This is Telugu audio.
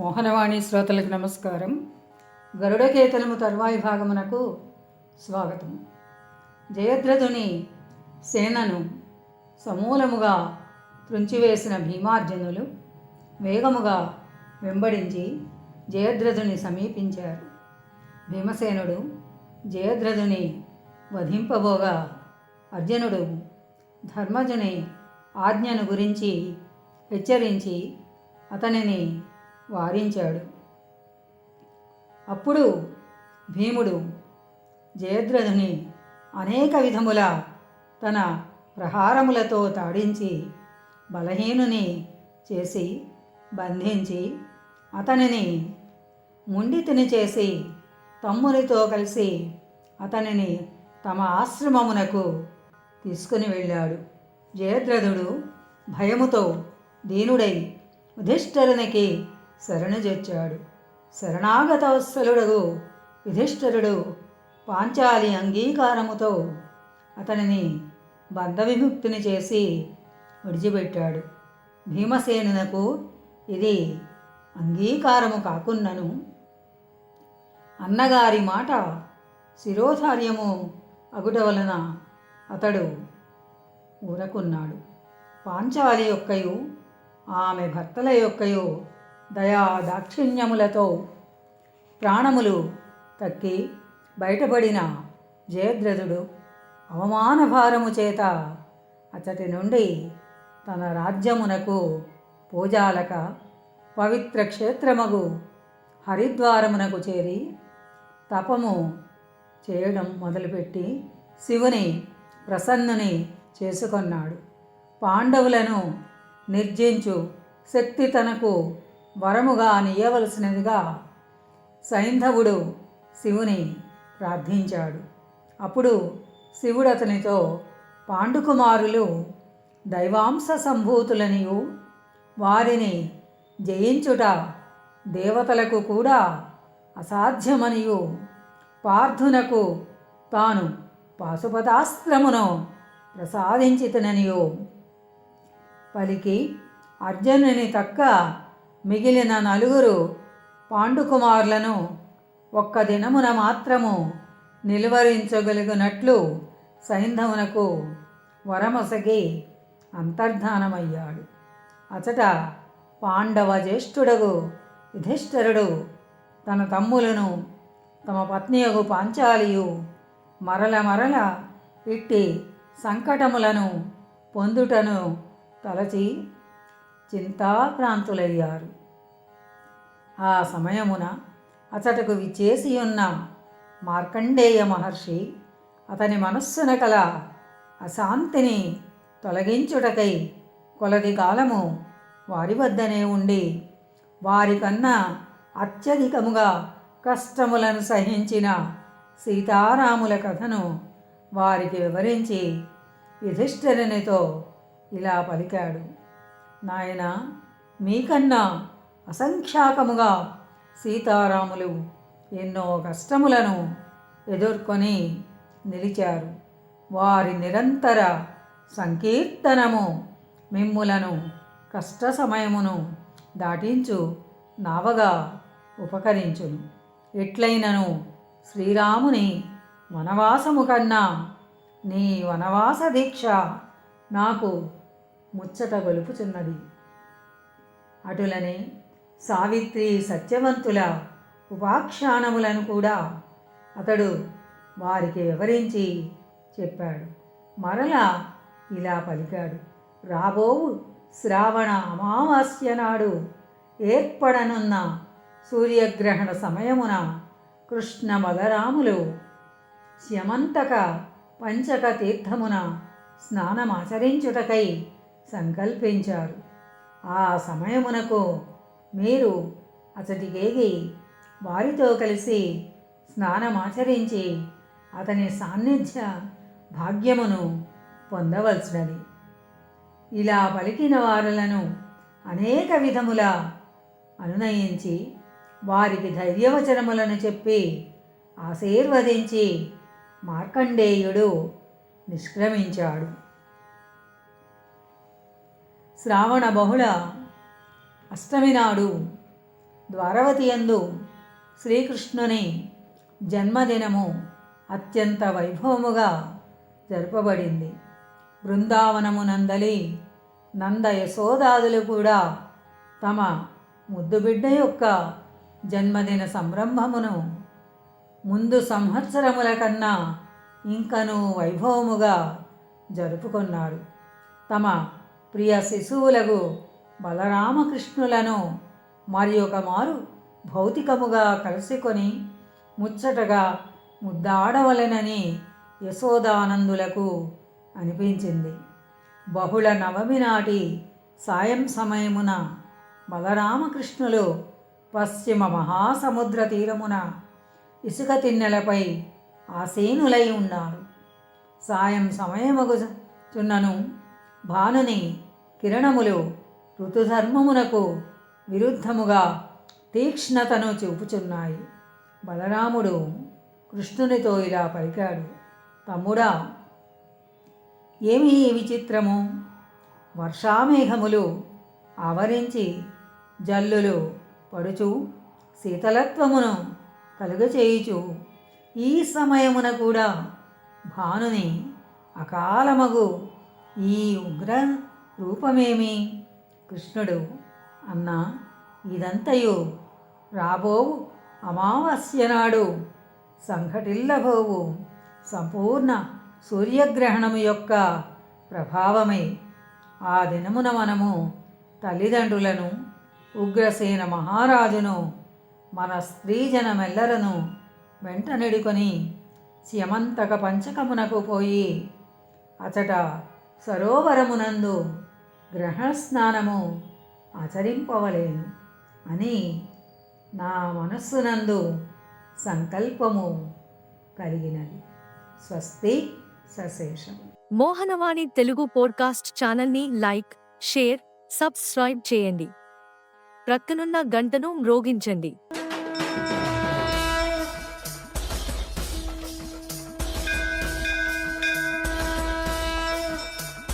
మోహనవాణి శ్రోతలకు నమస్కారం. గరుడకేతనము తర్వాయి భాగమునకు స్వాగతం. జయద్రథుని సేనను సమూలముగా త్రుంచివేసిన భీమార్జునులు వేగముగా వెంబడించి జయద్రథుని సమీపించారు. భీమసేనుడు జయద్రథుని వధింపబోగా అర్జునుడు ధర్మజుని ఆజ్ఞను గురించి హెచ్చరించి అతనిని వారించాడు. అప్పుడు భీముడు జయద్రథుని అనేక విధముల తన ప్రహారములతో తాడించి బలహీనుని చేసి బంధించి అతనిని ముండితిని చేసి తమ్మునితో కలిసి అతనిని తమ ఆశ్రమమునకు తీసుకుని వెళ్ళాడు. జయద్రథుడు భయముతో దీనుడై యుధిష్ఠరునికి శరణుజొచ్చాడు. శరణాగతవత్సలుడగు యుధిష్ఠరుడు పాంచాలి అంగీకారముతో అతనిని బంధవిముక్తిని చేసి విడిచిపెట్టాడు. భీమసేనునకు ఇది అంగీకారము కాకున్నను. అన్నగారి మాట శిరోధార్యము అగుట వలన అతడు ఊరకున్నాడు. పాంచాలి యొక్కయు ఆమె భర్తల యొక్కయు దయా దాక్షిణ్యములతో ప్రాణములు తక్కి బయటపడిన జయద్రథుడు అవమానభారము చేత అతటి నుండి తన రాజ్యమునకు పూజాలక పవిత్ర క్షేత్రమగు హరిద్వారమునకు చేరి తపము చేయడం మొదలుపెట్టి శివుని ప్రసన్నుని చేసుకొన్నాడు. పాండవులను నిర్జించు శక్తి తనకు వరముగా నీయవలసినదిగా సైంధవుడు శివుని ప్రార్థించాడు. అప్పుడు శివుడు అతనితో పాండుకుమారులు దైవాంశ సంభూతులనియు వారిని జయించుట దేవతలకు కూడా అసాధ్యమనియు. పార్థునకు తాను పాశుపతాస్త్రమును ప్రసాదించితననియు. పలికి అర్జునుని తక్క మిగిలిన నలుగురు పాండుకుమారులను ఒక్క దినమున మాత్రము నిలువరించగలిగినట్లు సైంధవునకు వరమొసగి అంతర్ధానమయ్యాడు. అచట పాండవ జ్యేష్ఠుడగు యుధిష్ఠరుడు తన తమ్ములను తమ పత్నియగు పాంచాలియు మరల మరల ఇట్టి సంకటములను పొందుటను తలచి చింతాక్రాంతులయ్యారు. ఆ సమయమున అతటకు విచ్చేసి ఉన్న మార్కండేయ మహర్షి అతని మనస్సున కల అశాంతిని తొలగించుటకై కొలది కాలము వారి వద్దనే ఉండి వారికన్నా అత్యధికముగా కష్టములను సహించిన సీతారాముల కథను వారికి వివరించి యుధిష్ఠిరునితో ఇలా పలికాడు. నాయన మీకన్నా అసంఖ్యాకముగా సీతారాములు ఎన్నో కష్టములను ఎదుర్కొని నిలిచారు. వారి నిరంతర సంకీర్తనము మిమ్ములను కష్ట సమయమును దాటించు నావగా ఉపకరించును. ఎట్లయినను శ్రీరాముని వనవాసము కన్నా నీ వనవాస దీక్ష నాకు ముచ్చట గొలుపుచున్నది అటులనే సావిత్రి సత్యవంతుల ఉపాఖ్యానములను కూడా అతడు వారికి వివరించి చెప్పాడు. మరలా ఇలా పలికాడు. రాబోవు శ్రావణ అమావాస్య నాడు ఏర్పడనున్న సూర్యగ్రహణ సమయమున కృష్ణ బలరాములు శమంతక పంచక తీర్థమున స్నానమాచరించుటకై సంకల్పించారు. ఆ సమయమునకు మీరు అతడికేగి వారితో కలిసి స్నానమాచరించి అతని సాన్నిధ్య భాగ్యమును పొందవలసినది. ఇలా పలికిన వారులను అనేక విధముల అనునయించి వారికి ధైర్యవచనములను చెప్పి ఆశీర్వదించి మార్కండేయుడు నిష్క్రమించాడు. శ్రావణ బహుళ అష్టమి నాడు ద్వారవతి యందు శ్రీకృష్ణుని జన్మదినము అత్యంత వైభవముగా జరపబడింది. బృందావనమునందలి నంద యశోదాదులు కూడా తమ ముద్దుబిడ్డ యొక్క జన్మదిన సంరంభమును ముందు సంవత్సరముల కన్నా ఇంకను వైభవముగా జరుపుకున్నాడు తమ ప్రియ శిశువులకు బలరామకృష్ణులను మరి ఒకమారు భౌతికముగా కలుసుకొని ముచ్చటగా ముద్దాడవలెనని యశోదానందులకు అనిపించింది. బహుళ నవమి నాటి సాయం సమయమున బలరామకృష్ణులు పశ్చిమ మహాసముద్ర తీరమున ఇసుక తిన్నెలపై ఆసీనులై ఉన్నారు. సాయం సమయమగు చున్నను భానుని కిరణములు ఋతుధర్మమునకు విరుద్ధముగా తీక్ష్ణతను చూపుచున్నాయి. బలరాముడు కృష్ణునితో ఇలా పలికాడు తమ్ముడా ఏమి ఈ విచిత్రము? వర్షామేఘములు ఆవరించి జల్లులు పడుచు శీతలత్వమును కలుగచేయుచు ఈ సమయమున కూడా భానుని అకాలమగు ఈ ఉగ్ర రూపమేమి? కృష్ణుడు అన్నా ఇదంతయు. రాబోవు అమావాస్య నాడు సంఘటిల్లబోవు. సంపూర్ణ సూర్యగ్రహణము యొక్క ప్రభావమై. ఆ దినమున మనము తల్లిదండ్రులను ఉగ్రసేన మహారాజును మన స్త్రీజనమెల్లరను వెంట నెడుకొని స్యమంతక పంచకమునకు పోయి అచట సరోవరమునందు గ్రహణస్నానము ఆచరింపవలేను అని నా మనస్సునందు సంకల్పము కలిగినది. స్వస్తి సశేషం. మోహనవాణి తెలుగు పోడ్కాస్ట్ ఛానల్ని లైక్ షేర్ సబ్స్క్రైబ్ చేయండి. ప్రక్కనున్న గంటను మ్రోగించండి.